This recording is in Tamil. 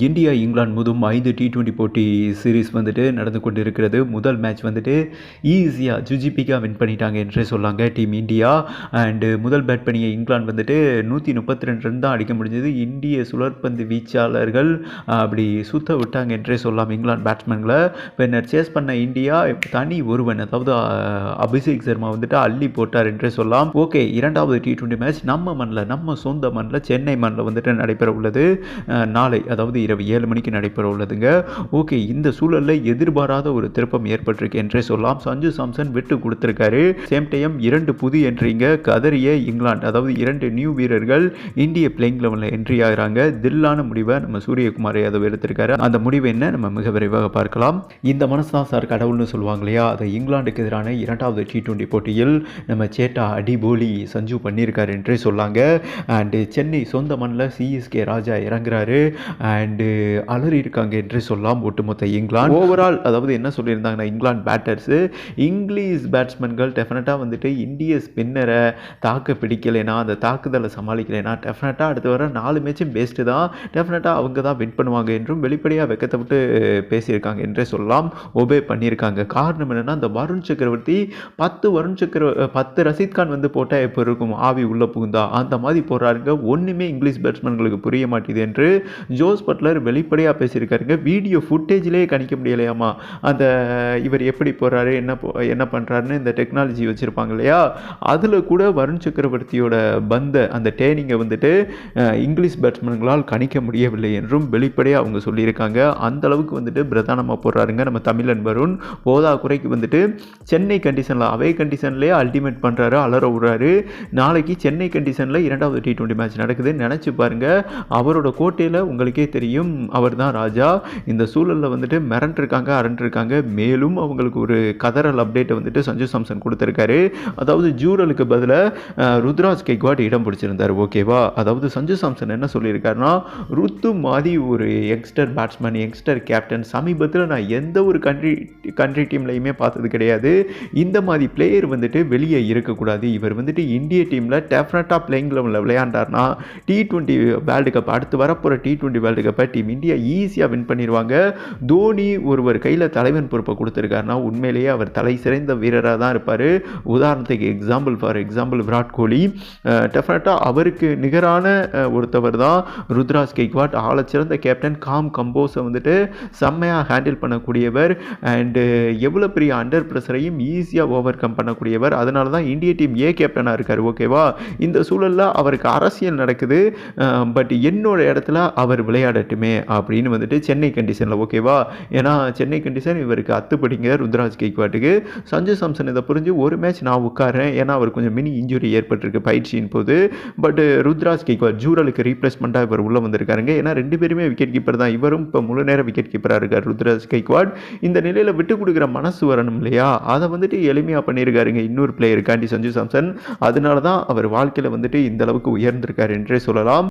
இந்தியா இங்கிலாந்து முதல் ஐந்து டி டுவெண்ட்டி போட்டி சீரிஸ் வந்துட்டு நடந்து கொண்டு இருக்கிறது முதல் மேட்ச் வந்துட்டு ஈஸியாக ஜுஜிபிக்காக வின் பண்ணிட்டாங்க என்றே சொல்லாங்க டீம் இந்தியா அண்டு முதல் பேட் பண்ணிய இங்கிலாந்து வந்துட்டு நூற்றி முப்பத்தி ரெண்டு ரன் தான் அடிக்க முடிஞ்சது. இந்திய சுழற்பந்து வீச்சாளர்கள் அப்படி சுத்த விட்டாங்க என்றே சொல்லலாம் இங்கிலாந்து பேட்ஸ்மேன்களை பின்னர் சேஸ் பண்ண இந்தியா தனி ஒருவன் அதாவது அபிஷேக் சர்மா வந்துட்டு அள்ளி போட்டார் என்றே சொல்லலாம் ஓகே இரண்டாவது டி டுவெண்ட்டி மேட்ச் நம்ம மண்ணில் நம்ம சொந்த மண்ணில் சென்னை மண்ணில் வந்துட்டு நடைபெற உள்ளது நாளை அதாவது இரவு ஏழு மணிக்கு நடைபெற உள்ளதுங்க. ஓகே இந்த சூழலில் எதிர்பாராத ஒரு திருப்பம் ஏற்பட்டிருக்கு என்றே சொல்லலாம். சஞ்சு சாம்சன் விட்டு கொடுத்துருக்காரு. சேம் டைம் இரண்டு புது என்ட்ரிங்க. கதறிய இங்கிலாந்து அதாவது இரண்டு நியூ வீரர்கள் இந்திய பிளேயிங் லெவலில் என்ட்ரி ஆகிறாங்க. தில்லான முடிவை நம்ம சூரியகுமார் யாதவ் எடுத்திருக்காரு. அந்த முடிவு என்ன? நம்ம மிக விரைவாக பார்க்கலாம். இந்த மனசு தான் சார் கடவுள்னு சொல்லுவாங்க இல்லையா? அதை இங்கிலாந்துக்கு எதிரான இரண்டாவது டி டுவெண்ட்டி போட்டியில் நம்ம சேட்டா அடிபோலி சஞ்சு பண்ணியிருக்காரு என்றே சொல்லாங்க. அண்டு சென்னை சொந்த மண்ணில் சிஎஸ்கே ராஜா இறங்குறாரு. அண்ட் Uh, அலறி இருக்காங்க என்று சொல்லாம் ஒட்டுமொத்த இங்கிலாந்து. ஓவரால் அதாவது என்ன சொல்லியிருந்தாங்கன்னா இங்கிலாந்து பேட்டர்ஸு இங்கிலீஷ் பேட்ஸ்மேன்கள் டெஃபினட்டாக வந்துட்டு இந்திய ஸ்பின்னரை தாக்க பிடிக்கலைனா அந்த தாக்குதலை சமாளிக்கலைனா டெஃபினட்டாக அடுத்து வர நாலு மேட்சும் பெஸ்ட்டு தான். டெஃபினட்டாக அவங்க தான் வின் பண்ணுவாங்க என்றும் வெளிப்படையாக வெக்கத்தை விட்டு பேசியிருக்காங்க என்றே சொல்லலாம் ஒபே பண்ணியிருக்காங்க. காரணம் என்னென்னா அந்த வருண் சக்கரவர்த்தி பத்து வருண் சக்கர பத்து ரஷீத் கான் வந்து போட்டால் எப்போ இருக்கும்? ஆவி உள்ளே புகுந்தா? அந்த மாதிரி போடுறாருங்க. ஒன்றுமே இங்கிலீஷ் பேட்ஸ்மேன்களுக்கு புரிய மாட்டேது என்று ஜோஸ் பட்லர் வெளிப்படையாக பேசியிருக்காருங்க. வீடியோ ஃபுட்டேஜ்லேயே கணிக்க முடியலையாமா அந்த இவர் எப்படி போகிறாரு என்ன போ- என்ன பண்ணுறாருன்னு இந்த டெக்னாலஜி வச்சுருப்பாங்க இல்லையா? அதில் கூட வருண் சக்கரவர்த்தியோட பந்த அந்த டேனிங்கை வந்துட்டு இங்கிலீஷ் பேட்ஸ்மேன்களால் கணிக்க முடியவில்லை என்றும் வெளிப்படையாக அவங்க சொல்லியிருக்காங்க. அந்த அளவுக்கு வந்துட்டு பிரதானமாக போடுறாருங்க நம்ம தமிழன் வருண். போதா குறைக்கு வந்துட்டு சென்னை கண்டிஷனில் அவே கண்டிஷன்லேயே அல்டிமேட் பண்ணுறாரு அலற விடுறாரு. நாளைக்கு சென்னை கண்டிஷனில் இரண்டாவது டி டுவெண்ட்டி மேட்ச் நடக்குதுன்னு நினச்சி பாருங்கள் அவரோட கோட்டையில் உங்களுக்கே தெரியும். அவர் தான் ராஜா. இந்த சூழலில் வந்துட்டு மிரண்டிருக்காங்க அரண்டிருக்காங்க மேலும் அவங்களுக்கு ஒரு கதறல் அப்டேட்டை வந்துட்டு சஞ்சு சாம்சன் கொடுத்துருக்காரு. அதாவது ஜூரலுக்கு பதிலாக ருத்ராஜ் கெக்வாட் இடம் பிடிச்சிருந்தார். ஓகேவா அதாவது சஞ்சு சாம்சன் என்ன சொல்லியிருக்காருன்னா ருத்து மாதிரி ஒரு யங்ஸ்டர் பேட்ஸ்மேன் யங்ஸ்டர் கேப்டன் சமீபத்தில் நான் எந்த ஒரு கண்ட்ரி கண்ட்ரி டீம்லையுமே பார்த்தது கிடையாது. இந்த மாதிரி பிளேயர் வந்துட்டு வெளியே இருக்கக்கூடாது. இவர் வந்துட்டு இந்திய டீமில் டெஃபினட்டாக பிளேயிங் லெவலில் விளையாண்டார்னா டி டுவெண்ட்டி வேர்ல்டு கப் அடுத்து வரப்போகிற டி ட்வெண்ட்டி வேர்ல்டு கப்பை டீம் இந்தியா ஈஸியாக வின் பண்ணிடுவாங்க தோனி ஒருவர் கையில் தலைவன் பொறுப்பை கொடுத்துருக்காருன்னா உண்மையிலேயே அவர் தலை சிறந்த வீரராக தான் இருப்பார். உதாரணத்துக்கு example for example Virat Kohli. டெஃபினட்டாக அவருக்கு நிகரான ஒருத்தவர் தான் ருத்ராஸ் கெய்க்வாட். ஆழச்சிறந்த கேப்டன் காம் கம்போஸை வந்துட்டு செம்மையாக ஹேண்டில் பண்ணக்கூடியவர். அண்டு எவ்வளோ பெரிய அண்டர் ப்ரெஷரையும் ஈஸியாக ஓவர் கம் பண்ணக்கூடியவர். அதனால தான் இந்திய டீம் ஏ கேப்டனாக இருக்கார் ஓகேவா இந்த சூழலில் அவருக்கு அரசியல் நடக்குது. பட் என்னோட இடத்துல அவர் வரட்டுமே அப்படின்னு வந்துட்டு சென்னை கண்டிஷனில் ஓகேவா ஏன்னா சென்னை கண்டிஷன் இவருக்கு அத்துப்படிங்க ருத்ராஜ் கேக்வாட்டுக்கு. சஞ்சு சாம்சன் இதை புரிஞ்சு ஒரு மேட்ச் நான் உட்காரேன் ஏன்னா அவர் கொஞ்சம் மினி இன்ஜுரி ஏற்பட்டிருக்கு பயிற்சியின் போது. பட் ருத்ராஜ் கேக்வாட் ஜூரலுக்கு ரீப்ளேஸ்மெண்ட்டாக இவர் உள்ளே வந்திருக்காருங்க. ஏன்னா ரெண்டு பேருமே விக்கெட் கீப்பர் தான். இவரும் இப்போ முழு நேரம் விக்கெட் கீப்பராக இருக்கார் ருத்ராஜ் கெய்க்வாட் இந்த நிலையில் விட்டு கொடுக்குற மனசு வரணும் இல்லையா? அதை வந்துட்டு எளிமையாக பண்ணியிருக்காருங்க இன்னொரு பிளேயர் காண்டி சஞ்சு சாம்சன். அதனால தான் அவர் வாழ்க்கையில் வந்துட்டு இந்த அளவுக்கு உயர்ந்திருக்கார் என்றே சொல்லலாம்.